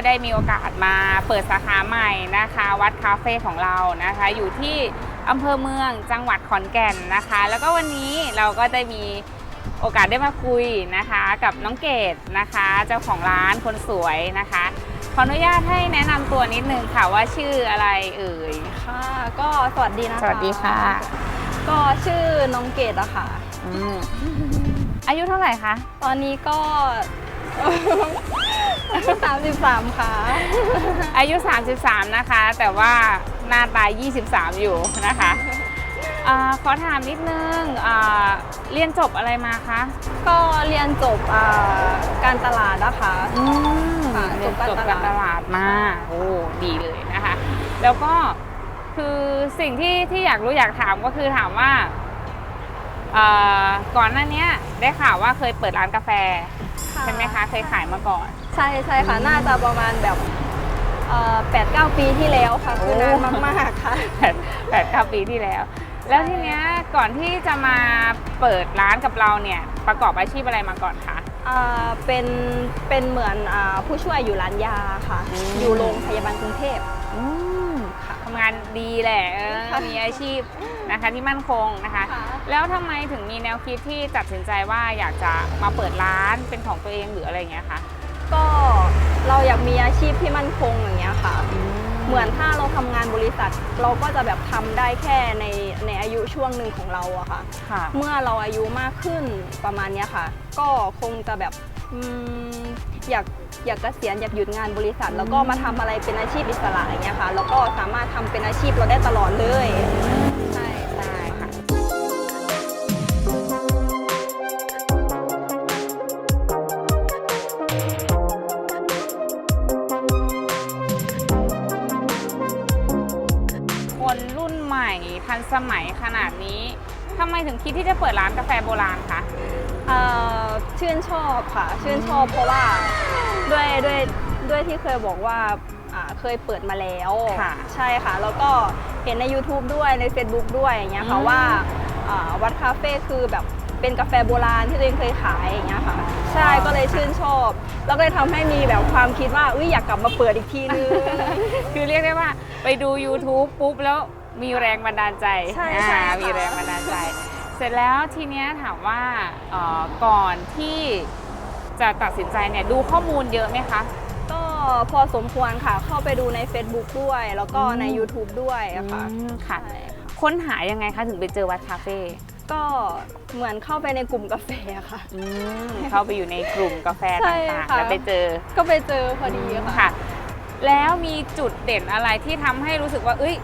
นะคะเราก็ได้มีโอกาสมาเปิดสาขาใหม่นะคะ วัดคาเฟ่ของเรานะคะ อยู่ที่อำเภอเมืองจังหวัดขอนแก่นนะคะ แล้วก็วันนี้เราก็ได้มีโอกาสได้มาคุยนะคะ กับน้องเกดนะคะ เจ้าของร้านคนสวยนะคะ ขออนุญาตให้แนะนำตัวนิดนึงค่ะว่าชื่ออะไรเอ่ย ค่ะก็สวัสดีนะคะสวัสดีค่ะ ก็ชื่อน้องเกดอะค่ะอืมอายุเท่าไหร่คะ ตอนนี้ก็ 33ค่ะอายุ 33 นะคะ แต่ว่าหน้าตา 23 อยู่นะคะอาขอถามนิดนึงอ่าเรียนจบอะไรมาคะ ก็เรียนจบอ่าการตลาดนะคะ อืมค่ะเรียนจจบบการการตตลาดลาดมาโอ้ดีเลยนะคะ แล้วก็คือสิ่งที่ที่อยากรู้อยากถามก็คือถามว่า เอ่อก่อนหน้าเนี้ยได้ข่าวว่าเคยเปิดร้านกาแฟ ใช่ไหมคะ เคยขายมาก่อน ใช่ใช่ค่ะ น่าจะประมาณแบบแปดเก้าปีที่แล้วค่ะคือนานมากๆค่ะแปดแปดเก้าปีที่แล้ว แล้วทีเนี้ยก่อนที่จะมาเปิดร้านกับเราเนี่ยประกอบอาชีพอะไรมาก่อนคะอ่าเป็นเป็นเหมือนอาผู้ช่วยอยู่ร้านยาค่ะอืมอยู่โรงพยาบาลกรุงเทพอืมทำงานดีแหละเออค่ะมีอาชีพ นะคะที่มั่นคงนะคะค่ะแล้วทำไมถึงมีแนวคิดที่ตัดสินใจว่าอยากจะมาเปิดร้านเป็นของตัวเองหรืออะไรอย่างเงี้ยคะก็เราอยากมีอาชีพที่มั่นคงอย่างเงี้ยค่ะ เหมือนถ้าเราทำงานบริษัท เราก็จะแบบทำได้แค่ในในอายุช่วงหนึ่งของเราอะค่ะค่ะเมื่อเราอายุมากขึ้นประมาณเนี้ยค่ะ ก็คงจะแบบอืมอยากอยากเกษียณอยากหยุดงานบริษัท แล้วก็มาทำอะไรเป็นอาชีพอิสระอย่างเงี้ยค่ะแล้วก็สามารถทำเป็นอาชีพเราได้ตลอดเลย สมัยขนาดนี้ทำไมถึงคิดที่จะเปิดร้านกาแฟโบราณคะ เอ่อชื่นชอบค่ะ ชื่นชอบเพราะว่าด้วยด้วยด้วยที่เคยบอกว่าอ่าเคยเปิดมาแล้วค่ะใช่ค่ะ แล้วก็เห็นใน YouTube ด้วยใน Facebook ด้วยอย่างเงี้ยค่ะอืม ว่าอ่าวัดคาเฟ่คือแบบเป็นกาแฟโบราณที่ตัวเองเคยขายอย่างเงี้ยค่ะ ใช่ก็เลยชื่นชอบ แล้วก็เลยทำให้มีแบบความคิดว่าอุ้ยอยากกลับมาเปิดอีกทีนึง คือเรียกได้ว่าไปดู YouTube ปุ๊บแล้ว มีแรงบันดาลใจใช่ใช่อ่าค่ะ มีแรงบันดาลใจ เสร็จแล้วทีเนี้ยถามว่าเอ่อก่อนที่จะตัดสินใจเนี่ยดูข้อมูลเยอะไหมคะ ก็พอสมควรค่ะ เข้าไปดูใน Facebook ด้วย แล้วก็ใน อืม YouTube ด้วยอะค่ะอืมค่ะ ใช่ค่ะ ค้นหายังไงคะถึงไปเจอวัดคาเฟ่ก็เหมือนเข้าไปในกลุ่มกาแฟค่ะ อืมเข้าไปอยู่ในกลุ่มกาแฟใช่ต่างๆค่ะ แล้วไปเจอ ก็ไปเจอพอดีค่ะ ค่ะ แล้วมีจุดเด่นอะไรที่ทำให้รู้สึกว่า เอ้ย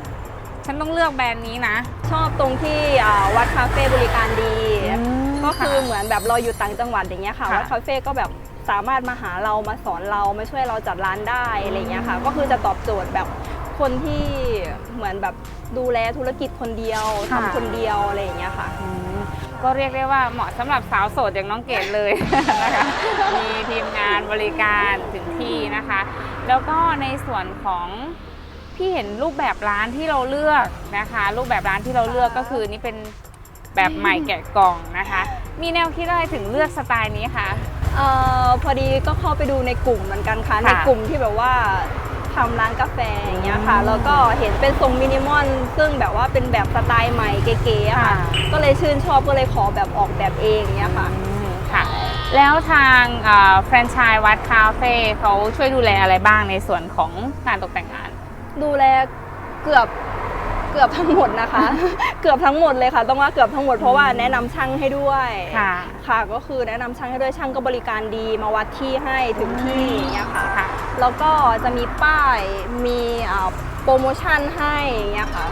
ฉันต้องเลือกแบรนด์นี้นะ ชอบตรงที่อ่าวัดคาเฟ่บริการดีมก็คือค่ะเหมือนแบบเราอยู่ต่างจังหวัดอย่างเงี้ยค่ะค่ะ วัดคาเฟ่ก็แบบสามารถมาหาเรามาสอนเรามาช่วยเราจัดร้านได้อะไรเงี้ยค่ะ ก็คือจะตอบโจทย์แบบคนที่เหมือนแบบดูแลธุรกิจคนเดียวค่ะทำคนเดียวอะไรอย่างเงี้ยค่ะ อืมก็เรียกได้ว่าเหมาะสำหรับสาวโสดอย่างน้องเกดเลย นะคะ มีทีมงานบริการถึงที่นะคะ แล้วก็ในส่วนของ พี่เห็นรูปแบบร้านที่เราเลือกนะคะ รูปแบบร้านที่เราเลือกก็คือนี่เป็นแบบใหม่แกะกล่องนะคะ มีแนวคิดอะไรถึงเลือกสไตล์นี้คะเอ่อพอดีก็เข้าไปดูในกลุ่มเหมือนกันค่ะค่ะในกลุ่มที่แบบว่าทำร้านกาแฟอย่างเงี้ยค่ะอืมแล้วก็เห็นเป็นทรงมินิมอลซึ่งแบบว่าเป็นแบบสไตล์ใหม่เก๋ๆอะค่ะค่ะ ก็เลยชื่นชอบก็เลยขอแบบออกแบบเองเงี้ยค่ะอืมค่ะ แล้วทางแฟรนไชส์วัดคาเฟ่เขาช่วยดูแลอะไรบ้างในส่วนของการตกแต่งงาน ดูแลเกือบเกือบทั้งหมดนะคะ เกือบทั้งหมดเลยค่ะ ต้องว่าเกือบทั้งหมดเพราะว่าแนะนำช่างให้ด้วยค่ะ ค่ะ ก็คือแนะนำช่างให้ด้วยช่างก็บริการดีมาวัดที่ให้ถึงที่อย่างเงี้ยค่ะ ค่ะ แล้วก็จะมีป้ายมีอ่าโปรโมชั่นให้อย่างเงี้ยค่ะ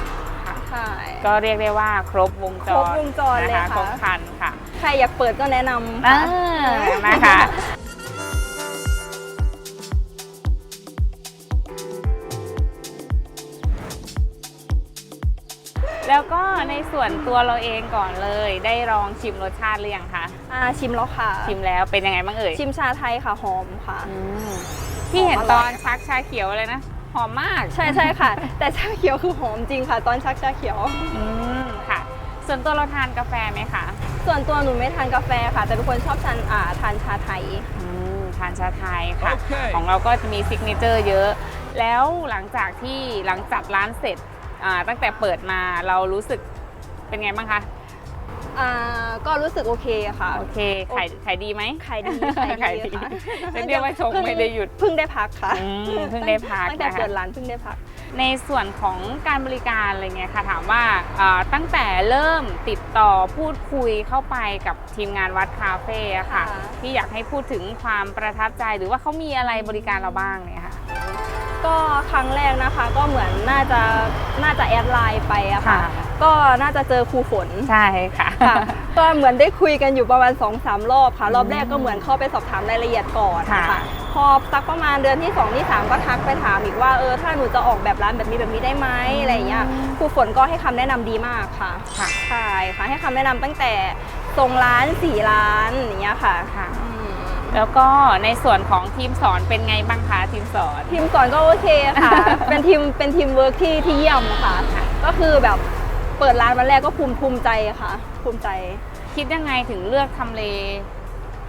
ค่ะ ใช่ ก็เรียกได้ว่าครบวงจรครบวงจรเลยนะคะค่ะ ครบครันค่ะ ใครอยากเปิดก็แนะนำอ่าค่ะนะคะ แล้วก็ในส่วนตัวเราเองก่อนเลย ได้ลองชิมรสชาติหรือยังคะอ่าชิมแล้วค่ะ ชิมแล้วเป็นยังไงบ้างเอ่ยชิมชาไทยค่ะหอมค่ะอืมพี่เห็นหอมอตร่ออยนชักชาเขียวเลยนะหอมมากใช่ใช่ค่ะ แต่ชาเขียวคือหอมจริงค่ะ ตอนชักชาเขียวอืมค่ะ ส่วนตัวเราทานกาแฟไหมคะส่วนตัวหนูไม่ทานกาแฟค่ะ แต่เป็นคนชอบทานอ่าทานชาไทยอืมทานชาไทยค่ะโอเคของเราก็จะมีซิกเนเจอร์เยอะ แล้วหลังจากที่หลังจัดร้านเสร็จอ่า ตั้งแต่เปิดมาเรารู้สึกเป็นไงบ้างคะอ่าก็รู้สึกโอเคค่ะ โอเคขายขายดีไหมขายดีขายขายดีดีค่ะเรียกว่าชงเพิ่งไม่ได้หยุดเพิ่งได้พักค่ะอืมเพิ่งได้พักตั้งแต่นะคะเปิดร้านเพิ่งได้พัก ในส่วนของการบริการอะไรเงี้ยค่ะถามว่าอ่าตั้งแต่เริ่มติดต่อพูดคุยเข้าไปกับทีมงานวัดคาเฟ่อะค่ะค่ะที่อยากให้พูดถึงความประทับใจหรือว่าเขามีอะไรบริการเราบ้างเนี่ยค่ะ ก็ครั้งแรกนะคะ ก็เหมือนน่าจะน่าจะแอดไลน์ไปอะค่ะ ค่ะ ก็น่าจะเจอครูฝนใช่ค่ะ ค่ะก็เหมือนได้คุยกันอยู่ประมาณ2อสามรอบค่ะ รอบแรกก็เหมือนเข้าไปสอบถามรายละเอียดก่อนค่ะค่ะ พอสักประมาณเดือนที่2ที่3ก็ทักไปถามอีกว่าเออถ้าหนูจะออกแบบร้านแบบนี้แบบนี้ได้ไหมอะไรอย่างเงี้ยครูฝนก็ให้คำแนะนำดีมากค่ะ ค่ะ ใช่ค่ะให้คำแนะนำตั้งแต่ทรงร้านสีร้านอย่างเงี้ยค่ะ ค่ะ อืม แล้วก็ในส่วนของทีมสอนเป็นไงบ้างคะทีมสอน ทีมสอนก็โอเคค่ะ เป็นทีมเป็นทีมเวิร์กที่ที่เยี่ยมค่ะ ก็คือแบบเปิดร้านวันแรกก็ภูมิภูมิใจค่ะ ภูมิใจ คิดยังไงถึงเลือกทำเล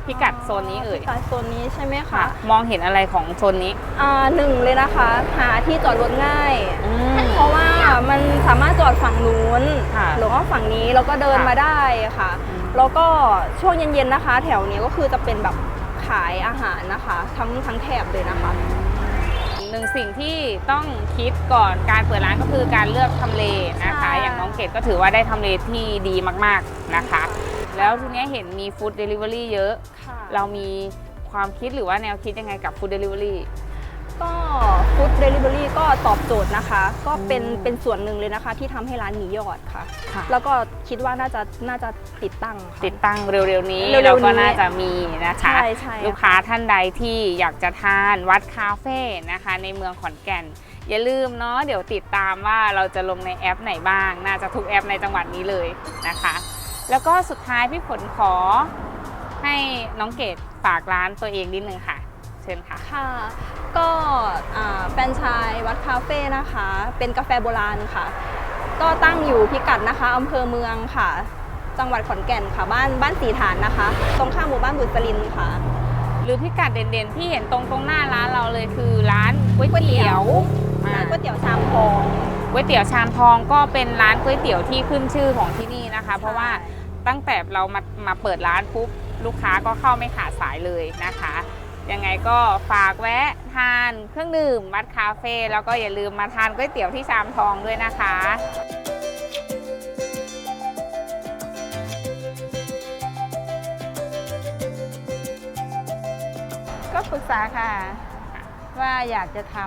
พิกัดโซนนี้เอ่ยพิกัดโซนนี้ใช่ไหมค่ะคะมองเห็นอะไรของโซนนี้อ่าหนึ่งเลยนะคะ หาที่จอดรถง่ายอืมเพราะว่ามันสามารถจอดฝั่งนู้นค่ะหรือว่าฝั่งนี้แล้วก็เดินค่ะมาได้ค่ะอืมแล้วก็ช่วงเย็นๆนะคะ แถวนี้ก็คือจะเป็นแบบ ขายอาหารนะคะ ทั้งทั้งแถบเลยนะคะหนึ่งสิ่งที่ต้องคิดก่อนการเปิดร้านก็คือการเลือกทำเลนะคะใช่อย่างน้องเกดก็ถือว่าได้ทำเลที่ดีมากๆนะคะ แล้วทีเนี้ยเห็นมีฟู้ดเดลิเวอรี่เยอะค่ะเรามีความคิดหรือว่าแนวคิดยังไงกับฟู้ดเดลิเวอรี่ ก็ฟู้ดเดลิเวอรี่ก็ตอบโจทย์นะคะ ก็เป็นอืมเป็นส่วนหนึ่งเลยนะคะ ที่ทำให้ร้านมียอดค่ะ ค่ะ แล้วก็คิดว่าน่าจะน่าจะติดตั้งค่ะ ติดตั้งเร็วๆนี้เร็วๆนี้ เราก็น่าจะมีนะคะ ใช่ใช่ลูกค้าท่านใดที่อยากจะทานวัดคาเฟ่นะคะ ในเมืองขอนแก่น อย่าลืมเนาะเดี๋ยวติดตามว่าเราจะลงในแอปไหนบ้าง น่าจะทุกแอปในจังหวัดนี้เลยนะคะ แล้วก็สุดท้ายพี่ผลขอให้น้องเกดฝากร้านตัวเองนิดนึงค่ะ เชิญค่ะ ค่ะ ก็อ่าแฟรนไชายวัดคาเฟ่นะคะ เป็นกาแฟโบราณค่ะ ก็ตั้งอยู่พิกัดนะคะอำเภอเมืองค่ะ จังหวัดขอนแก่นค่ะ บ้านบ้านสีฐานนะคะ ตรงข้ามหมู่บ้านบุตรินทร์ค่ะ หรือพิกัดเด่นๆที่เห็นตรงตรงหน้าร้านเราเลยคือร้านก๋วยเตี๋ยวร้านก๋วยอ่าเตี๋ยวชามทองก๋วยเตี๋ยวชามทองก็เป็นร้านก๋วยเตี๋ยวที่ขึ้นชื่อของที่นี่นะคะ เพราะว่าตั้งแต่เรามามาเปิดร้านปุ๊บลูกค้าก็เข้าไม่ขาดสายเลยนะคะ ยังไงก็ฝากแวะทานเครื่องดื่มมัดคาเฟ่แล้วก็อย่าลืมมาทานก๋วยเตี๋ยวที่ชามทองด้วยนะคะก็ปรึกษาค่ะ ว่าอยากจะท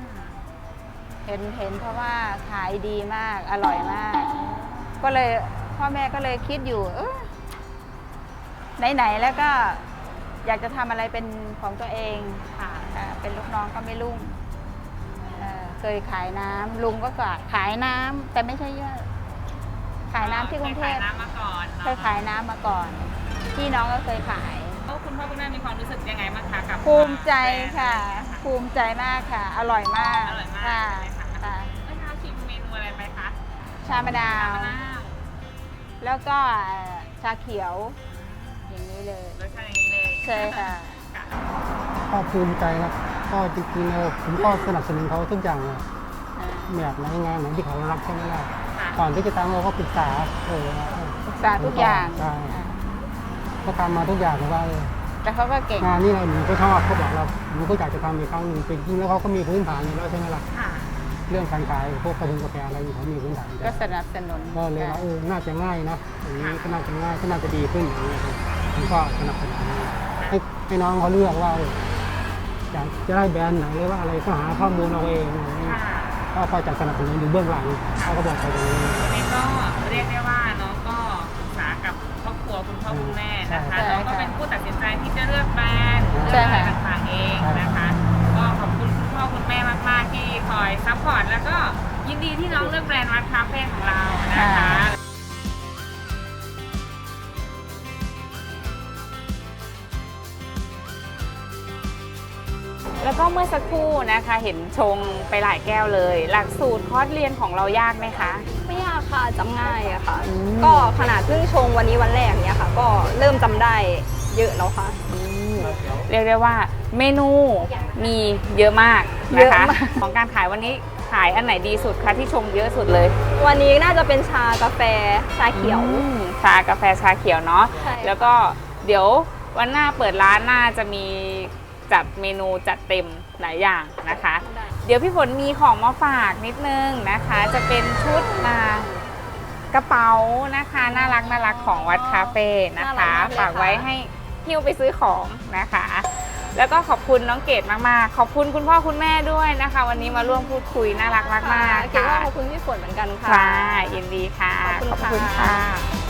ำเห็นเห็นเพราะว่าขายดีมากอร่อยมาก ก็เลยพ่อแม่ก็เลยคิดอยู่ เออไหน ๆ แล้วก็ อยากจะทำอะไรเป็นของตัวเองค่ะอ่าเป็นลูกน้องก็ไม่รุ่งเอ่อเคยขายน้ำลุงก็กขายน้ำแต่ไม่ใช่เยอะ ขายน้ำที่กรุงเทพคยขายน้ำมาก่อนเคยขายน้ำมาก่อนพี่น้องก็เคยขาย แล้วคุณพ่อคุณแม่มีความรู้สึกยังไงบ้างคะกับภูมิใจค่ะ แบรนด์ภูมิใจมากค่ะ อร่อยมากอร่อยมากค่ะใช่ไหมคะ ค่ะเมื่อเช้าชิมเมนูอะไรไปคะชามะนาว มะนาวแล้วก็เอ่อชาเขียว อย่างนี้เลยรสชาติอย่างนี้เลยใช่ค่ะ ก็ภูมิใจครับก็จริงๆแล้วผมก็สนับสนุนเขาทุกอย่างเลยอ่าแบบไหนงานไหนที่เขารับใช่ไหมล่ะค่ะก่อนที่จะทำเราก็ปรึกษาเออศึกษาทุกอย่างใช่อ่าก็ทำมาทุกอย่างเลยว่าเออแต่เขาก็เก่งงานนี้เราหนูก็ชอบเขาบอกเราหนูก็อยากจะทำอีกครั้งหนึ่งจริงๆแล้วเขาก็มีพื้นฐานอยู่แล้วใช่ไหมล่ะค่ะเรื่องการขายพวกกระดุมกาแฟอะไรอยู่เขามีพื้นฐานอยู่ก็แล้วสนับสนุนก็เลยว่าเออ น่าจะง่ายนะอย่างนี้ก็น่าจะง่ายก็น่าจะดีขึ้นอย่างนี้ครับ ผมก็สนับสนุนให้ให้น้องเขาเลือกว่าเอออยากจะได้แบรนด์ไหนหรือว่าอะไรก็หาข้อมูลเอาเองอะไรอย่างนี้ค่ะก็คอยจัดสนับสนุนอยู่เบื้องหลังเขาก็บอกไปตรงนี้ วันนี้ก็เรียกได้ว่าน้องก็ปรึกษากับครอบครัวคุณพ่อคุณแม่นะคะใช่น้องก็เป็นผู้ตัดสินใจที่จะเลือกแบรนด์ใช่เลือกอะไรค่ะต่างๆเองนะคะ ก็ขอบคุณคุณพ่อคุณแม่มากๆที่คอยซัพพอร์ตแล้วก็ยินดีที่น้องเลือกแบรนด์วัดคาเฟ่ของเรานะคะ แล้วก็เมื่อสักครู่นะคะ เห็นชงไปหลายแก้วเลย หลักสูตรคอร์สเรียนของเรายากไหมคะ ไม่ยากค่ะจำง่ายอะค่ะอืมก็ขนาดเพิ่งชงวันนี้วันแรกเนี้ยค่ะ ก็เริ่มจำได้เยอะแล้วค่ะอืมเรียกได้ว่าเมนูมีเยอะมากเยนะอะคะ มาก ของการขายวันนี้ขายอันไหนดีสุดคะที่ชมเยอะสุดเลยวันนี้น่าจะเป็นชากาแฟชาเขียว อืมชากาแฟชาเขียวเนาะ ใช่ แล้วก็เดี๋ยววันหน้าเปิดร้านน่าจะมี จัดเมนูจัดเต็มหลายอย่างนะคะได้เดี๋ยวพี่ฝนมีของมาฝากนิดนึงนะคะ จะเป็นชุดมากระเป๋านะคะ น่ารักน่ารักของวัดคาเฟ่นะคะ ฝากไว้ให้หิ้วไปซื้อของนะคะ แล้วก็ขอบคุณน้องเกดมากๆ ขอบคุณคุณพ่อคุณแม่ด้วยนะคะ วันนี้มาร่วมพูดคุยน่ารักมากๆเก่งค่ะว่าขอบคุณพี่ฝนเหมือนกันค่ะค่ะยินดีค่ะ ขอบคุณขอบคุณค่ะค่ะ